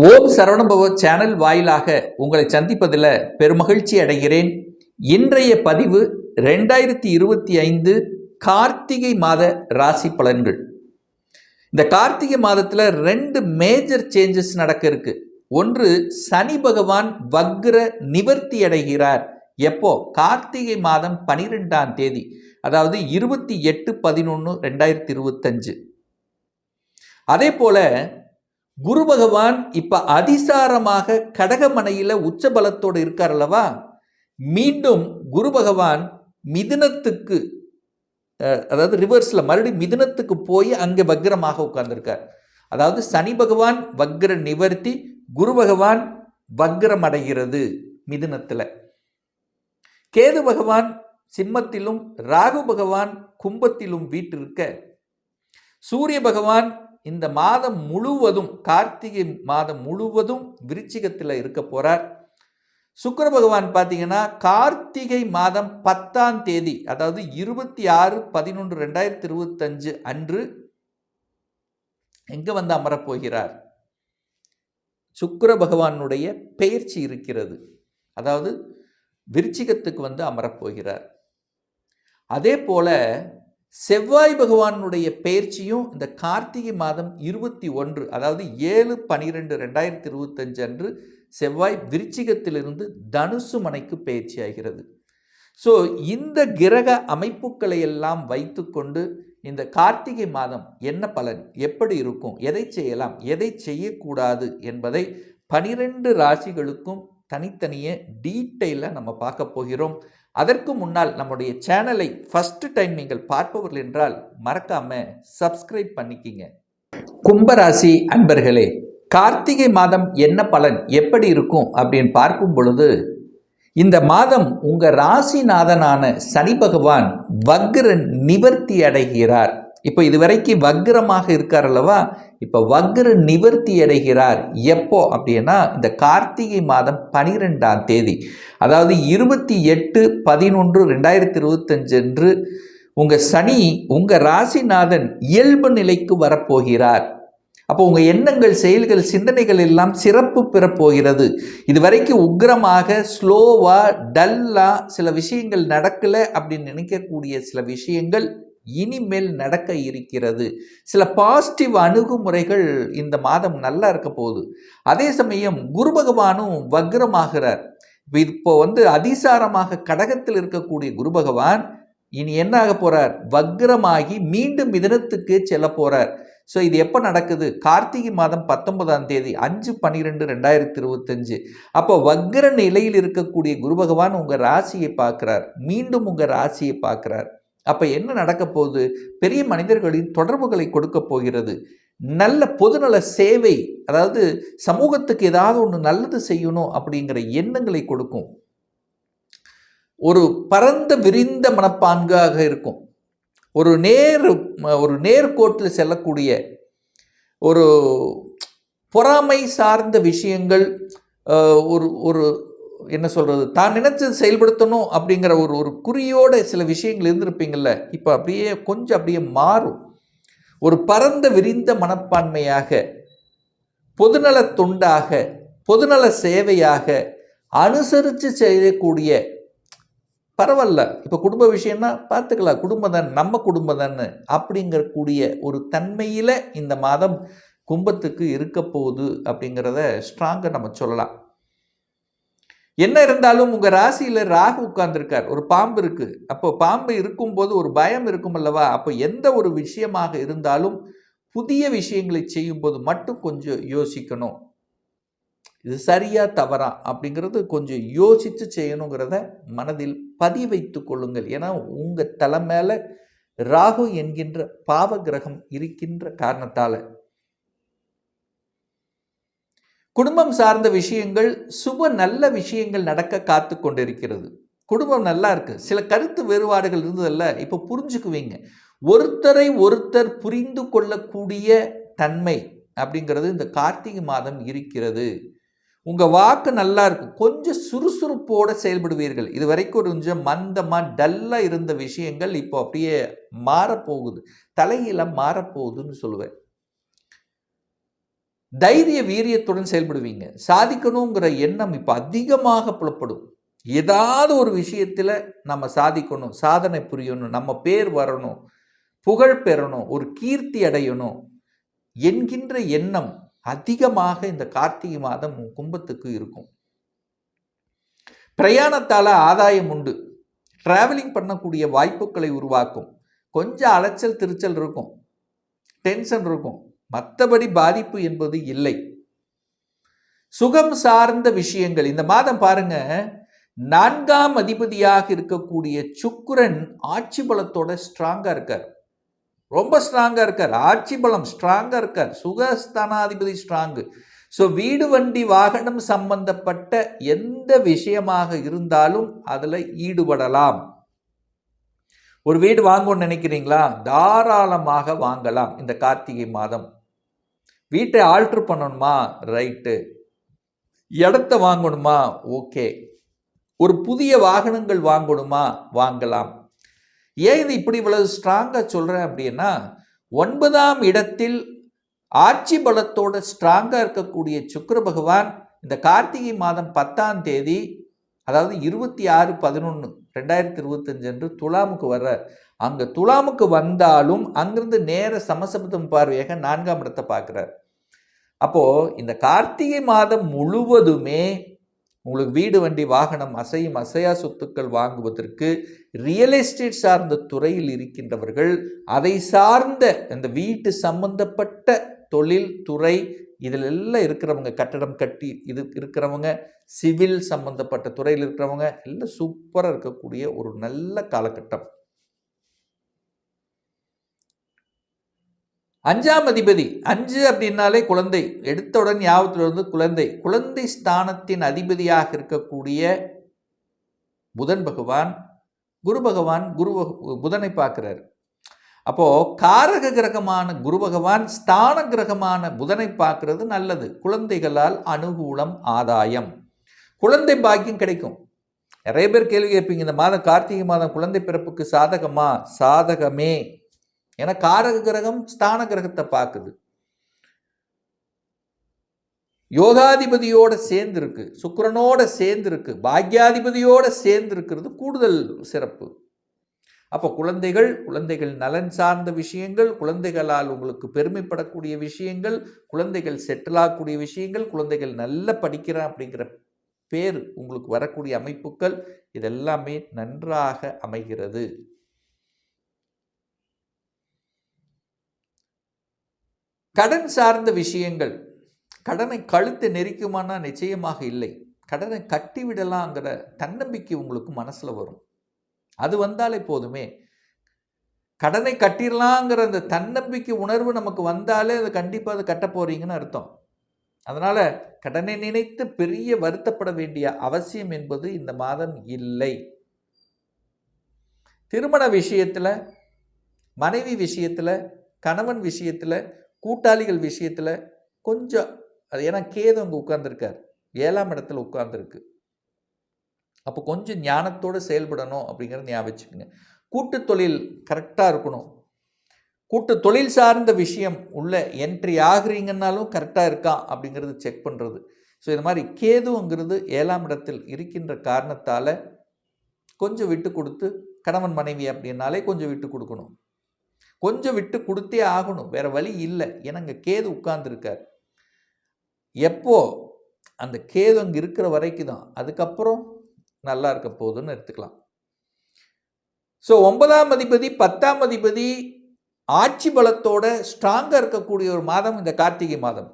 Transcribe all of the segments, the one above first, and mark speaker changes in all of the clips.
Speaker 1: ஓம் Saravanabhava channel வாயிலாக உங்களை சந்திப்பதில் பெருமகிழ்ச்சி அடைகிறேன். இன்றைய பதிவு ரெண்டாயிரத்தி இருபத்தி ஐந்து கார்த்திகை மாத ராசி பலன்கள். இந்த கார்த்திகை மாதத்தில் ரெண்டு மேஜர் சேஞ்சஸ் நடக்க இருக்கு. ஒன்று சனி பகவான் வக்ர நிவர்த்தி அடைகிறார். எப்போ? கார்த்திகை மாதம் பனிரெண்டாம் தேதி அதாவது இருபத்தி எட்டு பதினொன்று ரெண்டாயிரத்தி இருபத்தஞ்சு. அதே போல குரு பகவான் இப்போ அதிசாரமாக கடகமனையில் உச்ச பலத்தோடு இருக்கார் அல்லவா? மீண்டும் குரு பகவான் மிதுனத்துக்கு அதாவது ரிவர்ஸில் மறுபடியும் மிதுனத்துக்கு போய் அங்கே வக்ரமாக உட்கார்ந்துருக்கார். அதாவது சனி பகவான் வக்ர நிவர்த்தி குரு பகவான் வக்ரம் அடைகிறது மிதுனத்தில். கேது பகவான் சிம்மத்திலும் ராகு பகவான் கும்பத்திலும் வீட்டிருக்க சூரிய பகவான் இந்த மாதம் முழுவதும் கார்த்திகை மாதம் முழுவதும் விருச்சிகத்தில் இருக்க போகிறார் சுக்கர பகவான் பார்த்தீங்கன்னா கார்த்திகை மாதம் பத்தாம் தேதி அதாவது இருபத்தி ஆறு பதினொன்று ரெண்டாயிரத்தி இருபத்தஞ்சு அன்று எங்கே வந்து அமரப் போகிறார் பகவானுடைய பெயர்ச்சி இருக்கிறது. அதாவது விருச்சிகத்துக்கு வந்து அமரப் போகிறார் அதே போல செவ்வாய் பகவானுடைய பயிற்சியும் இந்த கார்த்திகை மாதம் இருபத்தி ஒன்று அதாவது ஏழு பனிரெண்டு ரெண்டாயிரத்தி இருபத்தஞ்சு அன்று செவ்வாய் விருச்சிகத்திலிருந்து தனுசு மனைக்கு பயிற்சி ஆகிறது ஸோ இந்த கிரக அமைப்புகளை எல்லாம் வைத்துக்கொண்டு இந்த கார்த்திகை மாதம் என்ன பலன்? எப்படி இருக்கும்? எதை செய்யலாம்? எதை செய்யக்கூடாது? என்பதை பனிரெண்டு ராசிகளுக்கும் தனித்தனியே டீட்டெயிலாக நம்ம பார்க்க போகிறோம். அதற்கு முன்னால் நம்முடைய சேனலை ஃபஸ்ட்டு டைம் நீங்கள் பார்ப்பவர்கள் என்றால் மறக்காமல் சப்ஸ்கிரைப் பண்ணிக்கிங்க. கும்பராசி அன்பர்களே கார்த்திகை மாதம் என்ன பலன் எப்படி இருக்கும் அப்படின்னு பார்க்கும் பொழுது இந்த மாதம் உங்கள் ராசிநாதனான சனி பகவான் வக்ரன் நிவர்த்தி அடைகிறார். இப்போ இதுவரைக்கும் வக்ரமாக இருக்கார் அல்லவா இப்போ வக்ர நிவர்த்தி அடைகிறார். எப்போ? அப்படின்னா இந்த கார்த்திகை மாதம் பனிரெண்டாம் தேதி. அதாவது இருபத்தி எட்டு பதினொன்று ரெண்டாயிரத்தி இருபத்தஞ்சு அன்று உங்கள் சனி உங்கள் ராசிநாதன் இயல்பு நிலைக்கு வரப்போகிறார். அப்போ உங்கள் எண்ணங்கள் செயல்கள் சிந்தனைகள் எல்லாம் சிறப்பு பெறப்போகிறது. இதுவரைக்கும் உக்கிரமாக ஸ்லோவாக டல்லாக சில விஷயங்கள் நடக்கலை அப்படின்னு நினைக்கக்கூடிய சில விஷயங்கள் இனிமேல் நடக்க இருக்கிறது. சில பாசிட்டிவ் அணுகுமுறைகள் இந்த மாதம் நல்லா இருக்க போகுது. அதே சமயம் குரு பகவானும் வக்ரமாகிறார். இப்போ வந்து அதிசாரமாக கடகத்தில் இருக்கக்கூடிய குரு பகவான் இனி என்ன ஆக போறார்? வக்ரமாகி மீண்டும் மிதனத்துக்கு செல்ல போறார். ஸோ இது எப்போ நடக்குது? கார்த்திகை மாதம் பத்தொன்பதாம் தேதி அஞ்சு பன்னிரெண்டு ரெண்டாயிரத்தி இருபத்தஞ்சு. அப்போ வக்ர நிலையில் இருக்கக்கூடிய குரு பகவான் உங்கள் ராசியை பார்க்குறார். மீண்டும் உங்கள் ராசியை பார்க்குறார். அப்போ என்ன நடக்க போகுது? பெரிய மனிதர்களின் தொடர்புகளை கொடுக்க போகிறது. நல்ல பொதுநல சேவை அதாவது சமூகத்துக்கு ஏதாவது ஒன்று நல்லது செய்யணும் அப்படிங்கிற எண்ணங்களை கொடுக்கும். ஒரு பரந்த விரிந்த மனப்பான்காக இருக்கும். ஒரு நேர் ஒரு நேர்கோட்டில் செல்லக்கூடிய ஒரு பொறாமை சார்ந்த விஷயங்கள் ஒரு ஒரு என்ன சொல்கிறது தான் நினச்சி செயல்படுத்தணும் அப்படிங்கிற ஒரு ஒரு குறியோட சில விஷயங்கள் இருந்திருப்பீங்கள்ல இப்போ அப்படியே கொஞ்சம் அப்படியே மாறும். ஒரு பரந்த விரிந்த மனப்பான்மையாக பொதுநல தொண்டாக பொதுநல சேவையாக அனுசரித்து செய்யக்கூடிய பரவாயில்ல. இப்போ குடும்ப விஷயம்னா பார்த்துக்கலாம் குடும்பம் தான் நம்ம குடும்பம் தானே அப்படிங்கக்கூடிய ஒரு தன்மையில் இந்த மாதம் கும்பத்துக்கு இருக்க போகுது அப்படிங்கிறத ஸ்ட்ராங்காக நம்ம சொல்லலாம். என்ன இருந்தாலும் உங்கள் ராசியில் ராகு உட்கார்ந்துருக்கார். ஒரு பாம்பு இருக்குது அப்போ பாம்பு இருக்கும்போது ஒரு பயம் இருக்கும் அல்லவா? அப்போ எந்த ஒரு விஷயமாக இருந்தாலும் புதிய விஷயங்களை செய்யும்போது மட்டும் கொஞ்சம் யோசிக்கணும். இது சரியா தவறா அப்படிங்கிறது கொஞ்சம் யோசித்து செய்யணுங்கிறத மனதில் பதிவைத்து கொள்ளுங்கள். ஏன்னா உங்கள் தலை மேலே ராகு என்கின்ற பாவ கிரகம் இருக்கின்ற காரணத்தால். குடும்பம் சார்ந்த விஷயங்கள் சுப நல்ல விஷயங்கள் நடக்க காத்து கொண்டிருக்கிறது. குடும்பம் நல்லா இருக்கு. சில கருத்து வேறுபாடுகள் இருந்ததல்ல இப்போ புரிஞ்சுக்குவீங்க. ஒருத்தரை ஒருத்தர் புரிந்து கொள்ளக்கூடிய தன்மை அப்படிங்கிறது இந்த கார்த்திகை மாதம் இருக்கிறது. உங்கள் வாக்கு நல்லா இருக்கும் கொஞ்சம் சுறுசுறுப்போடு செயல்படுவீர்கள். இது வரைக்கும் கொஞ்சம் மந்தமாக டல்லாக இருந்த விஷயங்கள் இப்போ அப்படியே மாறப்போகுது. தலையில மாறப்போகுதுன்னு சொல்லுவேன். தைரிய வீரியத்துடன் செயல்படுவீங்க. சாதிக்கணுங்கிற எண்ணம் இப்போ அதிகமாக புலப்படும். ஏதாவது ஒரு விஷயத்தில் நம்ம சாதிக்கணும் சாதனை புரியணும் நம்ம பேர் வரணும் புகழ் பெறணும் ஒரு கீர்த்தி அடையணும் என்கின்ற எண்ணம் அதிகமாக இந்த கார்த்திகை மாதம் கும்பத்துக்கு இருக்கும். பிரயாணத்தால் ஆதாயம் உண்டு. டிராவலிங் பண்ணக்கூடிய வாய்ப்புகளை உருவாக்கும். கொஞ்சம் அலைச்சல் திருச்சல் இருக்கும். டென்ஷன் இருக்கும். மற்றபடி பாதிப்பு என்பது இல்லை. சுகம் சார்ந்த விஷயங்கள் இந்த மாதம் பாருங்க நான்காம் அதிபதியாக இருக்கக்கூடிய சுக்கரன் ஆட்சி பலத்தோட ஸ்ட்ராங்கா இருக்கார். ரொம்ப ஸ்ட்ராங்கா இருக்கார். ஆட்சி பலம் ஸ்ட்ராங்கா இருக்கார். சுகஸ்தானாதிபதி ஸ்ட்ராங்கு ஸோ வீடு வண்டி வாகனம் சம்பந்தப்பட்ட எந்த விஷயமாக இருந்தாலும் அதில் ஈடுபடலாம். ஒரு வீடு வாங்கணும்னு நினைக்கிறீங்களா? தாராளமாக வாங்கலாம் இந்த கார்த்திகை மாதம். வீட்டை ஆல்ட்ரு பண்ணணுமா? ரைட்டு இடத்த வாங்கணுமா? ஓகே ஒரு புதிய வாகனங்கள் வாங்கணுமா? வாங்கலாம். ஏன் இது இப்படி இவ்வளவு ஸ்ட்ராங்காக சொல்கிறேன் அப்படின்னா ஒன்பதாம் இடத்தில் ஆட்சி பலத்தோட ஸ்ட்ராங்காக இருக்கக்கூடிய சுக்கர பகவான் இந்த கார்த்திகை மாதம் பத்தாம் தேதி அதாவது இருபத்தி ஆறு பதினொன்று ரெண்டாயிரத்தி இருபத்தஞ்சு அன்று துலாமுக்கு வர்றார். அங்கே துலாமுக்கு வந்தாலும் அங்கிருந்து நேர சமசப்தம் பார்வையாக நான்காம் இடத்தை பார்க்குறார். அப்போது இந்த கார்த்திகை மாதம் முழுவதுமே உங்களுக்கு வீடு வண்டி வாகனம் அசையும் அசையா சொத்துக்கள் வாங்குவதற்கு ரியல் எஸ்டேட் சார்ந்த துறையில் இருக்கின்றவர்கள் அதை சார்ந்த அந்த வீட்டு சம்பந்தப்பட்ட தொழில் துறை இதில் எல்லாம் இருக்கிறவங்க கட்டடம் கட்டி இது இருக்கிறவங்க சிவில் சம்பந்தப்பட்ட துறையில் இருக்கிறவங்க எல்லாம் சூப்பராக இருக்கக்கூடிய ஒரு நல்ல காலகட்டம். அஞ்சாம் அதிபதி அஞ்சு அப்படின்னாலே குழந்தை. எடுத்தவுடன் ஞாபகத்தில் வந்து குழந்தை. குழந்தை ஸ்தானத்தின் அதிபதியாக இருக்கக்கூடிய புதன் பகவான் குரு பகவான் குரு புதனை பார்க்கிறார். அப்போது காரக கிரகமான குரு பகவான் ஸ்தான கிரகமான புதனை பார்க்கறது நல்லது. குழந்தைகளால் அனுகூலம் ஆதாயம். குழந்தை பாக்கியம் கிடைக்கும். நிறைய பேர் கேள்வி கேட்பீங்க இந்த மாதம் கார்த்திகை மாதம் குழந்தை பிறப்புக்கு சாதகமா? சாதகமே. ஏன்னா காரக கிரகம் ஸ்தான கிரகத்தை பார்க்குது. யோகாதிபதியோட சேர்ந்துருக்கு சுக்கரனோட சேர்ந்துருக்கு பாக்யாதிபதியோட சேர்ந்துருக்கிறது கூடுதல் சிறப்பு. அப்போ குழந்தைகள் குழந்தைகள் நலன் சார்ந்த விஷயங்கள் குழந்தைகளால் உங்களுக்கு பெருமைப்படக்கூடிய விஷயங்கள் குழந்தைகள் செட்டில் ஆகக்கூடிய விஷயங்கள் குழந்தைகள் நல்லா படிக்கிறான் அப்படிங்கிற பேர் உங்களுக்கு வரக்கூடிய அமைப்புகள் இதெல்லாமே நன்றாக அமைகிறது. கடன் சார்ந்த விஷயங்கள். கடனை கழுத்து நெரிக்குமானா நிச்சயமாக இல்லை. கடனை கட்டிவிடலாங்கிற தன்னம்பிக்கை உங்களுக்கு மனசில் வரும். அது வந்தாலே போதுமே. கடனை கட்டிடலாங்கிற அந்த தன்னம்பிக்கை உணர்வு நமக்கு வந்தாலே அது கண்டிப்பாக அதை கட்ட போகிறீங்கன்னு அர்த்தம். அதனால் கடனை நினைத்து பெரிய வருத்தப்பட வேண்டிய அவசியம் என்பது இந்த மாதம் இல்லை. திருமண விஷயத்தில் மனைவி விஷயத்தில் கணவன் விஷயத்தில் கூட்டாளிகள் விஷயத்தில் கொஞ்சம் அது ஏன்னா கேது அங்கே உட்கார்ந்துருக்கார். ஏழாம் இடத்துல உட்கார்ந்துருக்கு. அப்போ கொஞ்சம் ஞானத்தோடு செயல்படணும் அப்படிங்கிறத ஞாபகம் வச்சுக்கோங்க. கூட்டு தொழில் கரெக்டாக இருக்கணும். கூட்டு தொழில் சார்ந்த விஷயம் உள்ள என்ட்ரி ஆகுறீங்கன்னாலும் கரெக்டாக இருக்கா அப்படிங்கிறது செக் பண்ணுறது ஸோ இது மாதிரி கேதுங்கிறது ஏழாம் இடத்தில் இருக்கின்ற காரணத்தால் கொஞ்சம் விட்டு கொடுத்து கணவன் மனைவி அப்படின்னாலே கொஞ்சம் விட்டு கொடுக்கணும். கொஞ்சம் விட்டு கொடுத்தே ஆகணும். வேற வழி இல்லை. ஏன்னா அங்கே கேது உட்கார்ந்துருக்கார். எப்போ? அந்த கேது அங்கே இருக்கிற வரைக்கும் தான். அதுக்கப்புறம் நல்லா இருக்க போகுதுன்னு எடுத்துக்கலாம். ஸோ ஒன்பதாம் அதிபதி பத்தாம் அதிபதி ஆட்சி பலத்தோட ஸ்ட்ராங்காக இருக்கக்கூடிய ஒரு மாதம் இந்த கார்த்திகை மாதம்.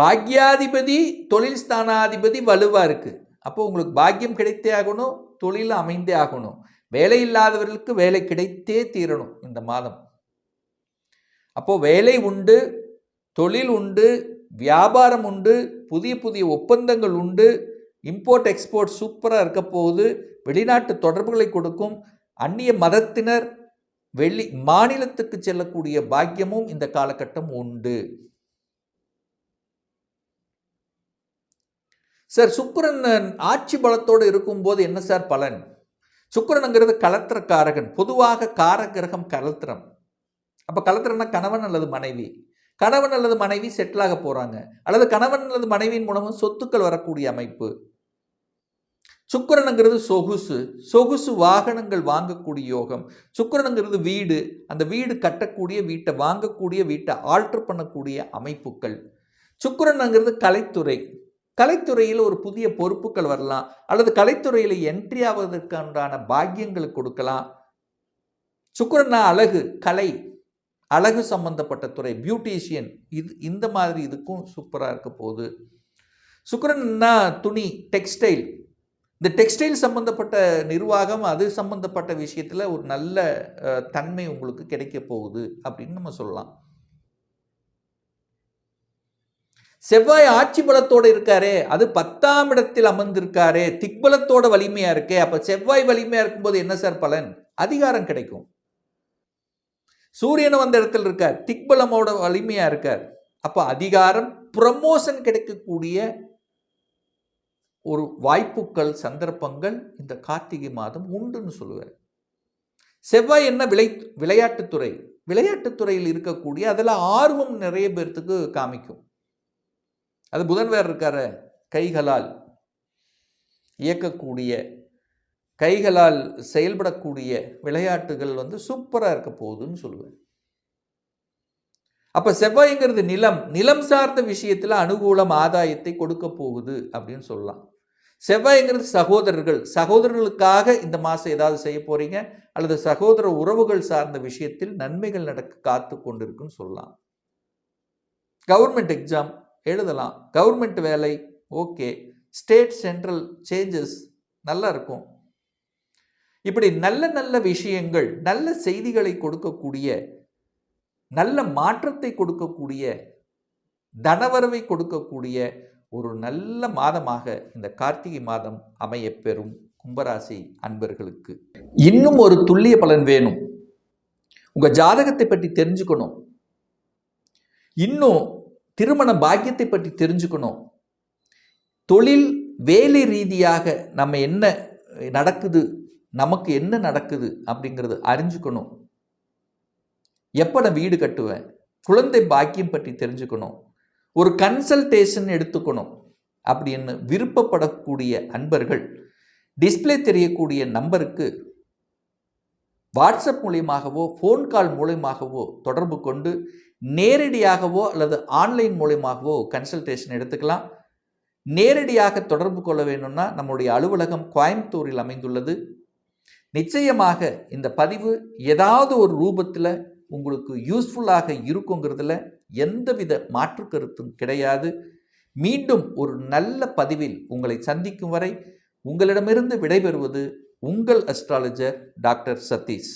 Speaker 1: பாக்யாதிபதி தொழில் ஸ்தானாதிபதி வலுவாக இருக்குது அப்போ உங்களுக்கு பாக்கியம் கிடைத்தே ஆகணும் தொழில் அமைந்தே ஆகணும். வேலை இல்லாதவர்களுக்கு வேலை கிடைத்தே தீரணும் இந்த மாதம். அப்போ வேலை உண்டு தொழில் உண்டு வியாபாரம் உண்டு புதிய புதிய ஒப்பந்தங்கள் உண்டு இம்போர்ட் எக்ஸ்போர்ட் சூப்பராக இருக்க போகுது வெளிநாட்டு தொடர்புகளை கொடுக்கும் அந்நிய மதத்தினர் வெளி மாநிலத்துக்கு செல்லக்கூடிய பாக்கியமும் இந்த காலகட்டம் உண்டு. சார் சுக்கரன் ஆட்சி பலத்தோடு இருக்கும்போது என்ன சார் பலன்? சுக்கரனுங்கிறது கலத்திர காரகன் பொதுவாக காரகிரகம் கலத்திரம். அப்போ கலத்திரம்னா கணவன் அல்லது மனைவி. கணவன் அல்லது மனைவி செட்டிலாக போகிறாங்க அல்லது கணவன் அல்லது மனைவியின் மூலமும் சொத்துக்கள் வரக்கூடிய அமைப்பு. சுக்கிரனுங்கிறது சொகுசு. சொகுசு வாகனங்கள் வாங்கக்கூடிய யோகம். சுக்கிரனுங்கிறது வீடு. அந்த வீடு கட்டக்கூடிய வீட்டை வாங்கக்கூடிய வீட்டை ஆல்டர் பண்ணக்கூடிய அமைப்புகள். சுக்கிரனுங்கிறது கலைத்துறை. கலைத்துறையில் ஒரு புதிய பொறுப்புகள் வரலாம். அல்லது கலைத்துறையில் என்ட்ரி ஆவதற்கான பாக்கியங்கள் கொடுக்கலாம். சுக்கரனா அழகு கலை அழகு சம்பந்தப்பட்ட துறை பியூட்டிஷியன் இது இந்த மாதிரி இதுக்கும் சூப்பராக இருக்க போகுது. சுக்கரன்னா துணி டெக்ஸ்டைல் இந்த டெக்ஸ்டைல் சம்பந்தப்பட்ட நிர்வாகம் அது சம்பந்தப்பட்ட விஷயத்தில் ஒரு நல்ல தன்மை உங்களுக்கு கிடைக்க போகுது அப்படின்னு நம்ம சொல்லலாம். செவ்வாய் ஆட்சி பலத்தோடு இருக்காரே அது பத்தாம் இடத்தில் அமர்ந்திருக்காரே திக்பலத்தோட வலிமையா இருக்கே அப்ப செவ்வாய் வலிமையா இருக்கும்போது என்ன சார் பலன்? அதிகாரம் கிடைக்கும். சூரியன் வந்த இடத்துல இருக்கார் திக்பலமோட வலிமையா இருக்கார். அப்ப அதிகாரம் ப்ரமோஷன் கிடைக்கக்கூடிய ஒரு வாய்ப்புகள் சந்தர்ப்பங்கள் இந்த கார்த்திகை மாதம் உண்டுன்னு சொல்லுவார். செவ்வாய் என்ன விளை விளையாட்டுத்துறை? விளையாட்டுத்துறையில் இருக்கக்கூடிய அதில் ஆர்வம் நிறைய பேர்த்துக்கு காமிக்கும். அது புதன் வேறு இருக்கார கைகளால் இயக்கக்கூடிய கைகளால் செயல்படக்கூடிய விளையாட்டுகள் வந்து சூப்பராக இருக்க போகுதுன்னு சொல்லுவேன். அப்போ செவ்வாய்ங்கிறது நிலம் நிலம் சார்ந்த விஷயத்தில் அனுகூலம் ஆதாயத்தை கொடுக்க போகுது அப்படின்னு சொல்லலாம். செவ்வாய்ங்கிறது சகோதரர்கள் சகோதரர்களுக்காக இந்த மாதம் ஏதாவது செய்ய போகிறீங்க அல்லது சகோதர உறவுகள் சார்ந்த விஷயத்தில் நன்மைகள் நடக்க காத்து கொண்டிருக்குன்னு சொல்லலாம். கவர்மெண்ட் எக்ஸாம் எழுதலாம். கவர்மெண்ட் வேலை ஓகே. ஸ்டேட் சென்ட்ரல் சேஞ்சஸ் நல்லா இருக்கும். இப்படி நல்ல நல்ல விஷயங்கள் நல்ல செய்திகளை கொடுக்கக்கூடிய நல்ல மாற்றத்தை கொடுக்கக்கூடிய தனவரவை கொடுக்கக்கூடிய ஒரு நல்ல மாதமாக இந்த கார்த்திகை மாதம் அமையப்பெறும் கும்பராசி அன்பர்களுக்கு. இன்னும் ஒரு துல்லிய பலன் வேணும். உங்கள் ஜாதகத்தை பற்றி தெரிஞ்சுக்கணும். இன்னும் திருமண பாக்கியத்தை பற்றி தெரிஞ்சுக்கணும். தொழில் வேலை ரீதியாக நம்ம என்ன நடக்குது நமக்கு என்ன நடக்குது அப்படிங்கிறது அறிஞ்சுக்கணும். எப்போ நான் வீடு கட்டுவேன்? குழந்தை பாக்கியம் பற்றி தெரிஞ்சுக்கணும். ஒரு கன்சல்டேஷன் எடுத்துக்கணும் அப்படின்னு விருப்பப்படக்கூடிய அன்பர்கள் டிஸ்ப்ளே தெரியக்கூடிய நம்பருக்கு வாட்ஸ்அப் மூலியமாகவோ ஃபோன் கால் மூலியமாகவோ தொடர்பு கொண்டு நேரடியாகவோ அல்லது ஆன்லைன் மூலியமாகவோ கன்சல்டேஷன் எடுத்துக்கலாம். நேரடியாக தொடர்பு கொள்ள வேணும்னா நம்முடைய அலுவலகம் கோயம்புத்தூரில் அமைந்துள்ளது. நிச்சயமாக இந்த பதிவு ஏதாவது ஒரு ரூபத்தில் உங்களுக்கு யூஸ்ஃபுல்லாக இருக்குங்கிறதுல எந்தவித மாற்று கருத்தும் கிடையாது. மீண்டும் ஒரு நல்ல பதிவில் உங்களை சந்திக்கும் வரை உங்களிடமிருந்து விடைபெறுவது உங்கள் அஸ்ட்ராலஜர் டாக்டர் சதீஷ்.